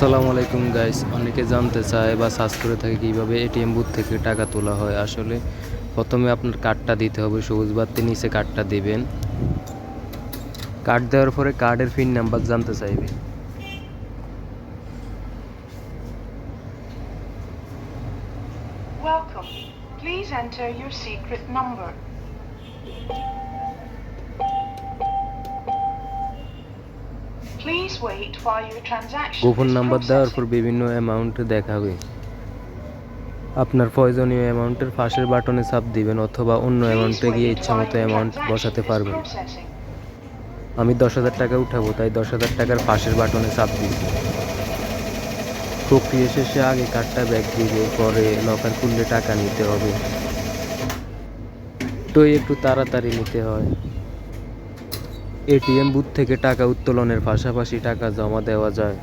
আসসালামু আলাইকুম গাইস অনেকে জানতে চায় বা সার্চ করে থাকে কীভাবে এটিএম বুথ থেকে টাকা তোলা হয় আসলে প্রথমে আপনার কার্ডটা দিতে হবে, সবুজ বাতির নিচে কার্ডটা দিবেন কার্ড দেওয়ার পরে কার্ডের পিন নাম্বার জানতে চাইবে. Please enter your secret number. গোপন নাম্বার দেওয়ার পর বিভিন্ন অ্যামাউন্ট দেখাবে। আপনার প্রয়োজনীয় অ্যামাউন্টের পাশের বাটনে চাপ দিবেন অথবা অন্য অ্যামাউন্টে গিয়ে ইচ্ছা মতো অ্যামাউন্ট বসাতে পারবেন। আমি দশ হাজার টাকা উঠাবো তাই দশ হাজার টাকার পাশের বাটনে চাপ দিই। প্রক্রিয়া শেষে আগে কার্ডটা ব্যাগ দিবে পরে লকার খুললে টাকা নিতে হবে। তো একটু তাড়াতাড়ি নিতে হয়। এটিএম বুথ থেকে টাকা উত্তোলনের পাশাপাশি টাকা জমা দেওয়া যায়।